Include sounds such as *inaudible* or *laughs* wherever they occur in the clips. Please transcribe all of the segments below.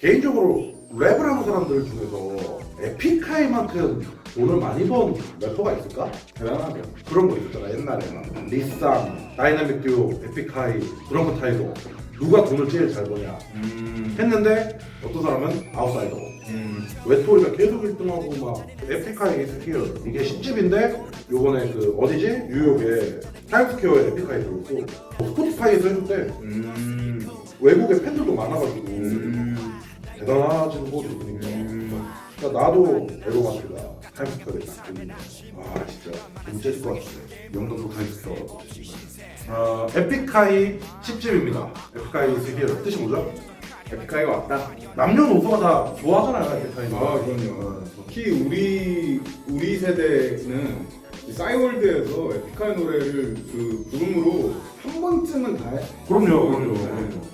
개인적으로 랩을 하는 사람들 중에서 에픽하이만큼 돈을 많이 번 래퍼가 있을까? 대단하죠. 그런 거 있었잖아 옛날에는 리쌍, 다이나믹 듀오, 에픽하이, 드렁큰 타이거 누가 돈을 제일 잘 버냐 음. 했는데 어떤 사람은 아웃사이더 음. 웨토리가 계속 1등하고 막 에픽하이 스퀘어 이게 10집인데 요번에 그 어디지? 뉴욕에 타임스퀘어에 에픽하이 들어있고 스포티파이에서 해줬대 음. 외국에 팬들도 많아가지고 음. 대단하지는 거지 그러니까 그러니까 나도 마트가 타임스퀘어에 딱 들리네 와 진짜 재밌을 것 같은데 영등도 타임스퀘어 어, 에픽하이 10집입니다 에픽하이 스퀘어 뜻이 뭐죠? 에픽하이가 왔다. 남녀노소가 다 좋아하잖아요 에픽하이는 아 그럼요. 특히 우리 우리 세대는 이 싸이월드에서 에픽하이 노래를 그 부름으로 한 번쯤은 다 해. 그럼요 그럼요 네. 에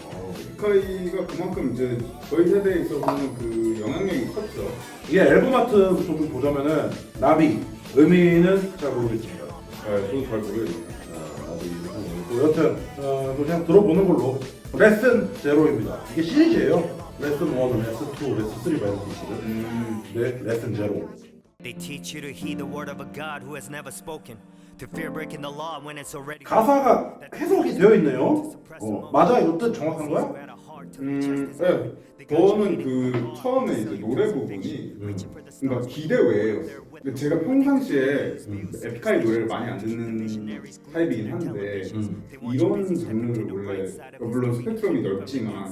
픽하이가 그만큼 이제 저희 세대에 있어서는 그 영향력이 컸죠. 이게 앨범 아트 좀 보자면은 나비 의미는 잘 모르겠습니다 네, 저도 잘 모르겠어요. 아, 나비 모르겠고 여튼 어, 그냥 들어보는 걸로 레슨 제로입니다 이게 시리즈예요 레슨 1, 레슨 2, 레슨 3 이렇게 있거든 음. 네 레슨 제로 They teach you to heed the word of a God who has never spoken, to fear breaking the law when it's already. 가사가 해석이 되어 있네요 어, 맞아 뜻 정확한 거야? 음, 네. 저는 그 처음에 이제 노래 부분이 그러니까 기대 외였어요. 근데 제가 평상시에 에픽하이 노래를 많이 안 듣는 타입이긴 한데 이런 장르를 원래 물론 스펙트럼이 넓지만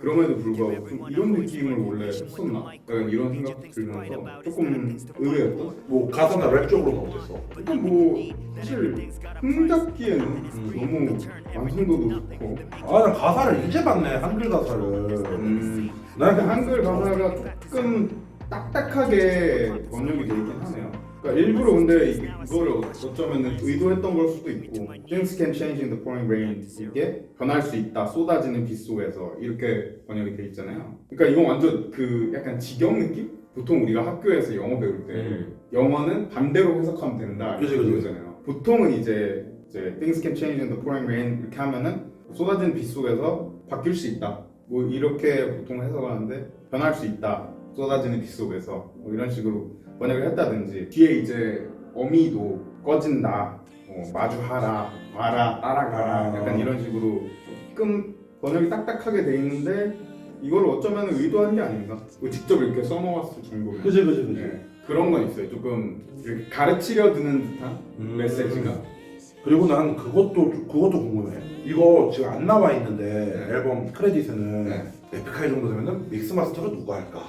그럼에도 불구하고 좀 이런 느낌을 원래 했었나? 약간 이런 생각 들면서 조금 의외였던? 뭐 가사나 랩 쪽으로는 어땠어? 일단 뭐 사실 흥잡기에는 너무 완성도도 좋고 아난 가사를 이제 봤네 한글 가사를 음, 난 근데 한글 가사가 조금 딱딱하게 번역이 되어 있긴 하네요. 그러니까 일부러 근데 이- 이거를 어쩌면 의도했던 걸 수도 있고 Things can change in the pouring rain 이게 변할 수 있다 쏟아지는 빗 속에서 이렇게 번역이 돼 있잖아요. 그러니까 이건 완전 그 약간 직역 느낌? 보통 우리가 학교에서 영어 배울 때 음. 영어는 반대로 해석하면 된다 그치, 이렇게 그치. 그러잖아요. 보통은 이제 이제 Things can change in the pouring rain 이렇게 하면은 쏟아지는 빗 속에서 바뀔 수 있다. 뭐 이렇게 보통 해석하는데 변할 수 있다. 쏟아지는 빗 속에서 뭐 이런 식으로 번역을 했다든지 뒤에 이제 어미도 꺼진다. 뭐 마주하라, 봐라, 따라가라. 약간 이런 식으로 조금 번역이 딱딱하게 돼 있는데 이걸 어쩌면 의도한 게 아닌가? 뭐 직접 이렇게 써놓았을 정도로. 그지 그지 그지 네, 그런 건 있어요. 조금 이렇게 가르치려 드는 듯한 음. 메시지가. 그리고 난 그것도 그것도 궁금해. 이거 지금 안 나와 있는데 네. 앨범 크레딧에는 네. 에픽하이 정도 되면은 믹스 마스터를 누가 할까?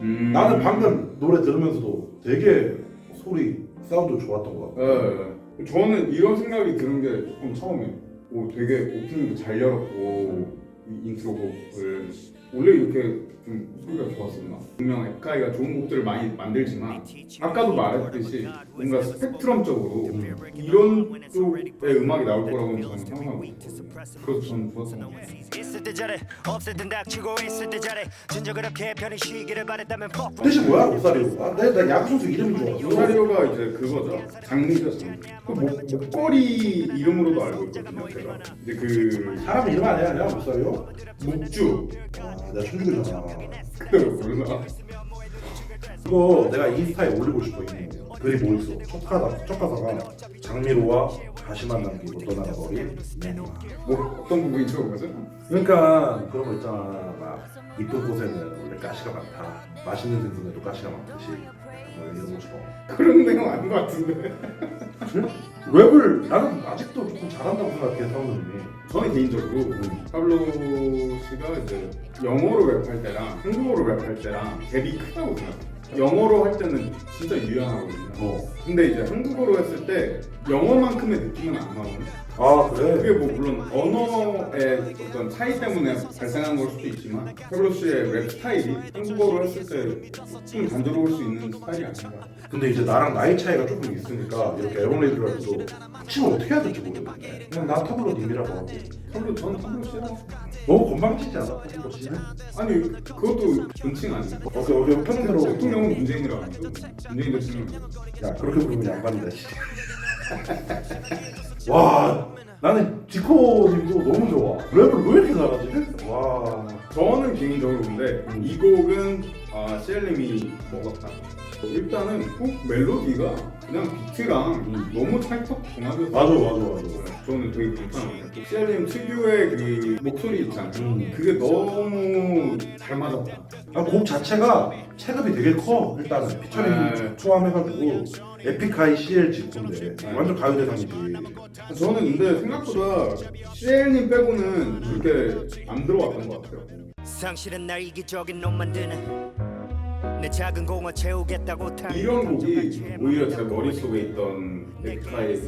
음. 나는 방금 노래 들으면서도 되게 소리 사운드 좋았던 것 같고. 예, 저는 이런 생각이 드는 게 조금 처음에 오 되게 오프닝도 잘 열었고 이 인트로곡을 원래 이렇게 좀 소리가 좋았었나? 분명 에픽하이가 좋은 곡들을 많이 만들지만 아까도 말했듯이 뭔가 스펙트럼적으로 이런 쪽의 음악이 나올 거라고는 저는 상상하고 있거든요. 그래서 저는 좋았던 것 같아요. 있을 때 잘해, 없을 땐 닥치고 있을 때 잘해. 진짜 그렇게 편히 쉬기를 바랬다면. 뜻이 뭐야 로사리오가? 내, 나 야구 선수 줄 알았어. 로사리오가 이제 그거죠. 장르죠. 장르. 그 목, 목걸이 이름으로도 알고 있거든요. 제가 이제 그 사람 이름 아니야 아니야 로사리오? 목주 아, 내가 춤추잖아. 그대로 *laughs* 몰라. 이거 내가 인스타에 올리고 싶어 있는 글이 뭐 있어? 첫 가사 첫 가사가 장미로와 다시만 남기고 떠나는 거리. 뭐 어떤 부분이 좋은 거죠? 그러니까 그런 거 있잖아 막 이쁜 곳에는 원래 가시가 많다 맛있는 생선에도 가시가 많듯이 뭐 이런 것처럼 그런 내용 아닌 것 같은데. 랩을 나는 아직도 조금 잘한다고 생각해 사우님이 저는 개인적으로 파블로 씨가 이제 영어로 랩할 때랑 한국어로 랩할 때랑 갭이 크다고 생각해요. 영어로 할 때는 진짜 유연하거든요. 어. 근데 이제 한국어로 했을 때 영어만큼의 느낌은 안 나오는. 아 그게 그래? 뭐 물론 언어의 어떤 차이 때문에 발생한 걸 수도 있지만 페블로 씨의 랩 스타일이 한국어로 했을 때좀 단조로울 수 있는 스타일이 아닌가. 근데 이제 나랑 나이 차이가 조금 있으니까 이렇게 때도 치면 어떻게 해야 될지 모르겠네 그냥 나 타블로 님이라고 하고 페블로 저는 페블로 씨랑 너무 건방지지 않아? 타블로 씨는? 아니 그것도 존칭 아니에요. 오케이 오케이 편의대로 대통령은 문재인이라고 하죠. 문재인 대통령. 야 그렇게 부르면 양반이다 씨. *laughs* 와 나는 지코 님도 너무 좋아 랩을 왜 이렇게 잘하지? 와 저는 개인적으로 근데 이 곡은 아, CL님이 먹었다. 어, 일단은 훅 멜로디가 그냥 비트랑 너무 찰떡 궁합이었어요. 맞아 맞아 맞아. 저는 되게 괜찮아요. CL님 특유의 그 목소리 있잖아요. 음. 그게 너무 잘 맞았다. 아, 곡 자체가 체급이 되게 커 일단은 피처링 네. 포함해가지고 에픽하이 CL 직구인데 네. 완전 가요 대상이지. 저는 근데 생각보다 CL님 빼고는 그렇게 안 들어왔던 것 같아요. 상실은 날 이기적인 놈 만드네 내 작은 공원 채우겠다고 타 이런 곡이 오히려 제 머릿속에 있던 에픽하이의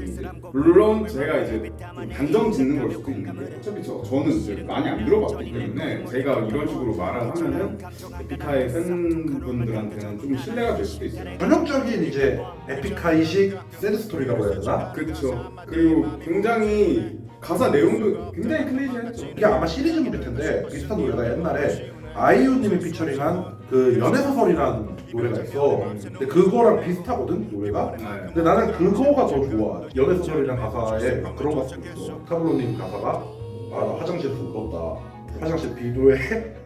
물론 제가 이제 단정 짓는 걸 수도 있는데 어차피 저, 저는 이제 많이 안 들어봤기 때문에 제가 이런 식으로 말을 하면은 에픽하이 팬분들한테는 좀 신뢰가 될 수도 있어요. 전형적인 이제 에픽하이식 새드 스토리라고 해야 되나? 그렇죠 그리고 굉장히 가사 내용도 굉장히 클리시했죠. 이게 아마 시리즈물일 텐데 비슷한 노래가 옛날에 아이유님이 피처링한 그 연애소설이라는 노래가 있어. 근데 그거랑 비슷하거든 노래가. 네. 근데 나는 그거가 더 좋아. 연애소설이란 가사에 막 그런 가사가 있어. 타블로님 가사가 아나 화장실에서 울었다. 화장실 비도에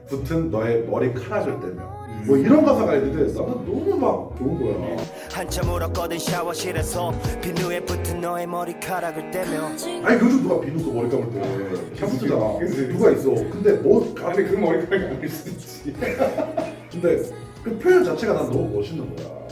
*laughs* 붙은 너의 머리카락을 떼며. 뭐 이런 가사가 있는데 나는 너무 막 좋은 거야. 한참 울었거든 샤워실에서 비누에 붙은 너의 머리카락을 떼며 아니 요즘 누가 비누 써 머리카락을 때 샤프트잖아. 그치. 누가 있어. 근데 뭐 아, 근데 그 머리카락이 아닐 수도 있지. *laughs* 근데 그 표현 자체가 난 너무 멋있는 거야.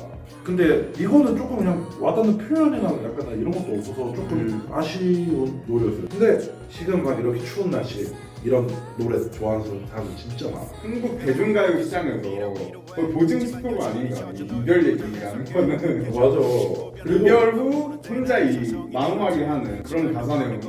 근데 이거는 조금 그냥 와닿는 표현이나 약간 이런 것도 없어서 조금 음. 아쉬운 노래였어요. 근데 지금 막 이렇게 추운 날씨 이런 노래 좋아하는 사람들 진짜 많아. 한국 대중가요 시장에서 거의 보증 스포가 아닌가 이 이별 얘기라는 거는 맞아. 이별 후 혼자 이 마음하게 하는 그런 가사 내용은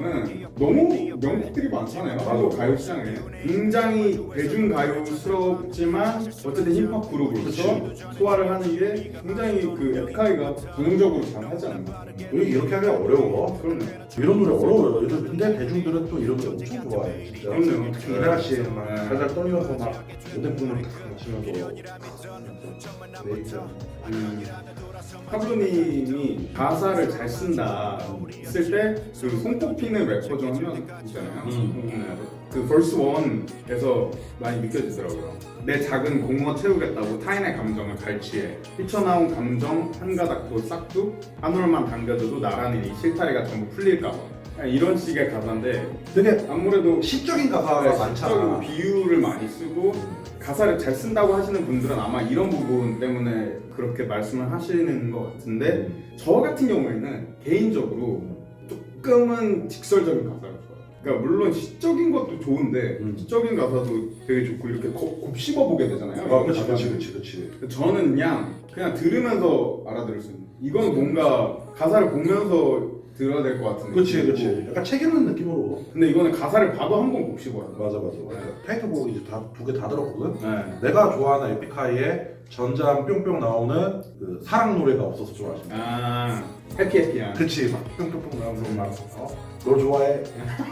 너무 명곡들이 많잖아요 한국 가요 시장에 굉장히 대중 가요스럽지만 어쨌든 힙합 그룹으로서 소화를 하는 게 굉장히 그 에픽하이가 전형적으로 잘 하지 않나 왜 이렇게 하기가 어려워? 그럼요 이런 노래 어려워요. 이런- 근데 대중들은 또 이런 노래 엄청 좋아해. 진짜. 그럼요. 특히 이나라 씨막 네. 살살 떨면서 막 오뎅국물 딱 마시면서 네, 진짜. 음, 하브님이 가사를 잘 쓴다 했을 때그 손 꼽히는 래퍼 중한명 있잖아요. 음. 그 벌스 1에서 많이 느껴지더라고요. 내 작은 공허 채우겠다고 타인의 감정을 갈취해 뛰쳐나온 감정 한 가닥도 싹둑 한 올만 당겨줘도 나라는 이 실타래가 전부 풀릴까봐 이런 식의 가사인데 되게 아무래도 시적인 가사가 시적이고 많잖아. 비유를 많이 쓰고 가사를 잘 쓴다고 하시는 분들은 아마 이런 부분 때문에 그렇게 말씀을 하시는 것 같은데 저 같은 경우에는 개인적으로 조금은 직설적인 가사를 좋아해요. 그러니까 물론 시적인 것도 좋은데 음. 시적인 가사도 되게 좋고 이렇게 곱, 곱씹어 보게 되잖아요. 아, 그렇지. 그렇지, 그렇지, 그렇지. 저는 그냥 그냥 들으면서 알아들을 수 있는. 이건 뭔가 가사를 보면서 들어야 될 것 같은 그렇지, 느낌이고. 그렇지. 약간 책 읽는 느낌으로. 근데 이거는 가사를 봐도 한 번 곱씹어야 돼. 맞아, 맞아, 맞아. 타이틀곡 이제 다 두 개 다 들었거든. 네. 내가 좋아하는 에픽하이의 전장 뿅뿅 나오는 그 사랑 노래가 없어서 좀 아쉽다. 아 해피해피한. 그치, 막 뿅뿅뿅 나오면서 막 어? 너 좋아해?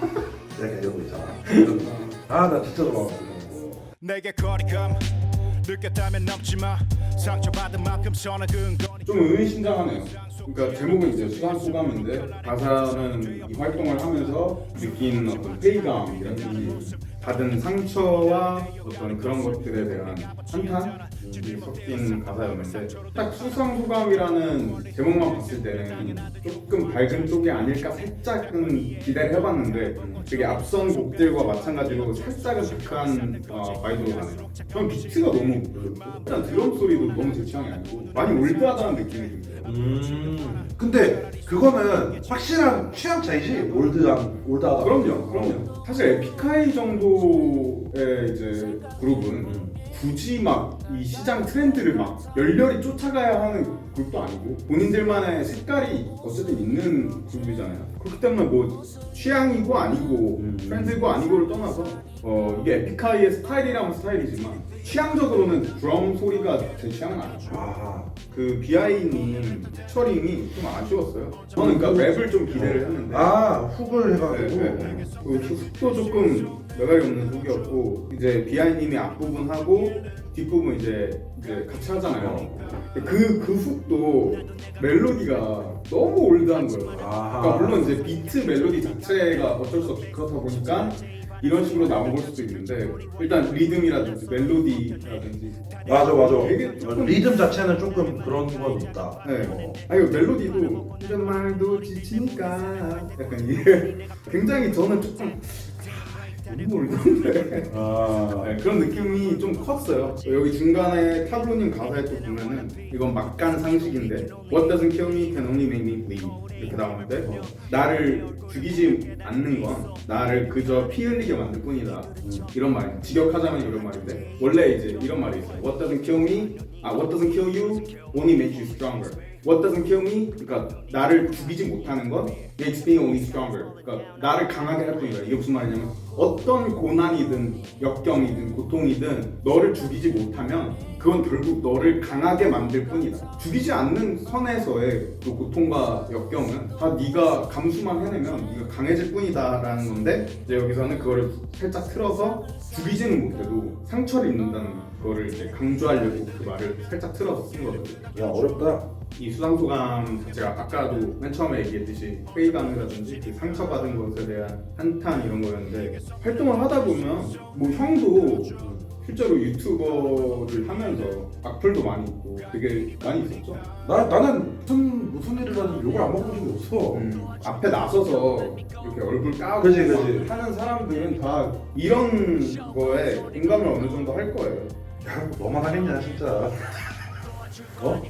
*laughs* 내가 이런 거 있잖아. 이런 거. 아, 나 진짜. 이런 거. 내게 거리감 느꼈다면 넘지 마 상처받은 만큼 서너근거리 좀 의미심장하네요. 그러니까 제목은 이제 수감 소감인데 가사는 이 활동을 하면서 느낀 어떤 회의감 이라든지 받은 상처와 어떤 그런 것들에 대한 한탄이 섞인 가사였는데 딱 수상 소감이라는 제목만 봤을 때는 조금 밝은 쪽이 아닐까 살짝은 기대를 해봤는데 되게 앞선 곡들과 마찬가지로 살짝은 약간 어, 바이브로 가네요. 전 비트가 너무 별로고 일단 드럼 소리도 너무 제 취향이 아니고 많이 올드하다는 느낌이 들어요. 음. 근데 그거는 확실한 취향 차이지? 올드한, 올드하다. 그럼요, 그럼요. 사실 에픽하이 정도 의 이제 그룹은 음. 굳이 막 이 시장 트렌드를 막 열렬히 쫓아가야 하는 그룹도 아니고 본인들만의 색깔이 어쨌든 있는 그룹이잖아요. 그렇기 때문에 뭐 취향이고 아니고 음. 트렌드고 아니고를 떠나서 어 이게 에픽하이의 스타일이라면 스타일이지만 취향적으로는 드럼 소리가 제 취향은 아니죠. 아, 그 비아이님 피처링이 좀 아쉬웠어요. 저는 그러니까 랩을 좀 기대를 했는데 아 훅을 네, 해가지고. 네, 네. 그 훅도 조금 매각이 없는 훅이었고 이제 비아이님이 앞부분 하고 뒷부분 이제 이제 같이 하잖아요. 그그 훅도 멜로디가 너무 올드한 거예요. 그러니까 물론 이제 비트 멜로디 자체가 어쩔 수 없이 그렇다 보니까 이런 식으로 나눠볼 수도 있는데 일단 리듬이라든지 멜로디라든지 맞아 맞아 되게 조금- 리듬 자체는 조금 그런 건 있다 네. 어. 아니 멜로디도 이런 말도 지치니까 약간 이게 *laughs* 굉장히 저는 조금 아 네, 그런 느낌이 좀 컸어요. 여기 중간에 타블로님 가사에 또 보면은 이건 막간 상식인데 What doesn't kill me can only make me bleed 이렇게 나오는데 나를 죽이지 않는 건 나를 그저 피 흘리게 만들 뿐이다 이런 말이 직역하자면 이런 말인데 원래 이제 이런 말이 있어요. What doesn't kill me 아 What doesn't kill you only makes you stronger. What doesn't kill me 그러니까 나를 죽이지 못하는 건 makes me only stronger. 그러니까 나를 강하게 할 뿐이다. 이게 무슨 말이냐면 어떤 고난이든 역경이든 고통이든 너를 죽이지 못하면 그건 결국 너를 강하게 만들 뿐이다. 죽이지 않는 선에서의 그 고통과 역경은 다 네가 감수만 해내면 네가 강해질 뿐이다라는 건데 이제 여기서는 그거를 살짝 틀어서 죽이지는 못해도 상처를 입는다는 거를 이제 강조하려고 그 말을 살짝 틀어서 쓴 거거든요. 야 어렵다 이 수상소감 자체가 아까도 맨 처음에 얘기했듯이 회의감이라든지 그 상처받은 것에 대한 한탄 이런 거였는데 활동을 하다 보면 뭐 형도 실제로 유튜버를 하면서 악플도 많이 있고 되게 많이 있었죠. 나, 나는 무슨 무슨 일이라든 욕을 안 먹은 적이 없어 음, 앞에 나서서 이렇게 얼굴 까고 그지, 그지. 막 하는 사람들은 다 이런 거에 공감을 어느 정도 할 거예요. 야 너만 하겠냐 진짜 어?